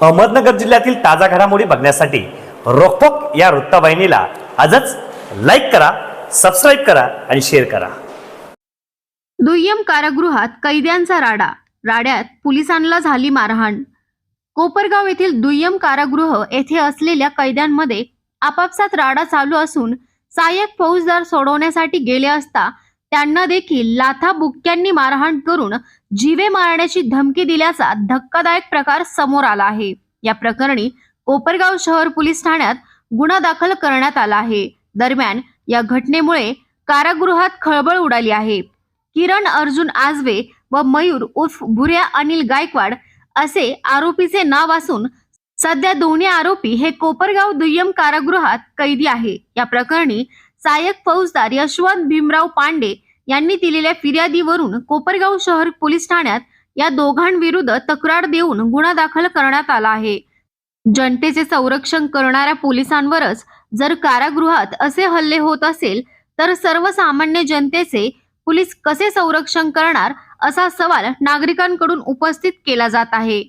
अहमदनगर जिल्ह्यातील ताजा घडामोडी बघण्यासाठी रोखोक या वृत्तवाहिनीला आजच लाईक करा सबस्क्राईब करा आणि शेअर करा. दुय्यम कारागृहात कैद्यांचा राडा राड्यात पोलिसांना झाली मारहाण. कोपरगाव येथील दुय्यम कारागृह येथे असलेल्या कैद्यांमध्ये आपापसात राडा चालू असून सहाय्यक फौजदार सोडवण्यासाठी गेले असता त्यांना देखील लाथा बुक्क्यांनी मारहाण करून जीवे मारण्याची धमकी दिल्याचा धक्कादायक प्रकार समोर आला आहे. या प्रकरणी कोपरगाव शहर पोलीस ठाण्यात गुन्हा दाखल करण्यात आला आहे. दरम्यान या घटनेमुळे कारागृहात खळबळ उडाली आहे. किरण अर्जुन आजवे व मयूर उर्फ भुऱ्या अनिल गायकवाड असे आरोपीचे नाव असून सध्या दोन्ही आरोपी हे कोपरगाव दुय्यम कारागृहात कैदी आहे. या प्रकरणी सहाय्यक फौजदार यशवंत भीमराव पांडे यांनी दिलेल्या फिर्यादीवरून कोपरगाव शहर पोलीस ठाण्यात या दोघांविरुद्ध तक्रार देऊन गुन्हा दाखल करण्यात आला आहे. जनतेचे संरक्षण करणाऱ्या पोलिसांवरच जर कारागृहात असे हल्ले होत असेल तर सर्वसामान्य जनतेचे पोलीस कसे संरक्षण करणार असा सवाल नागरिकांकडून उपस्थित केला जात आहे.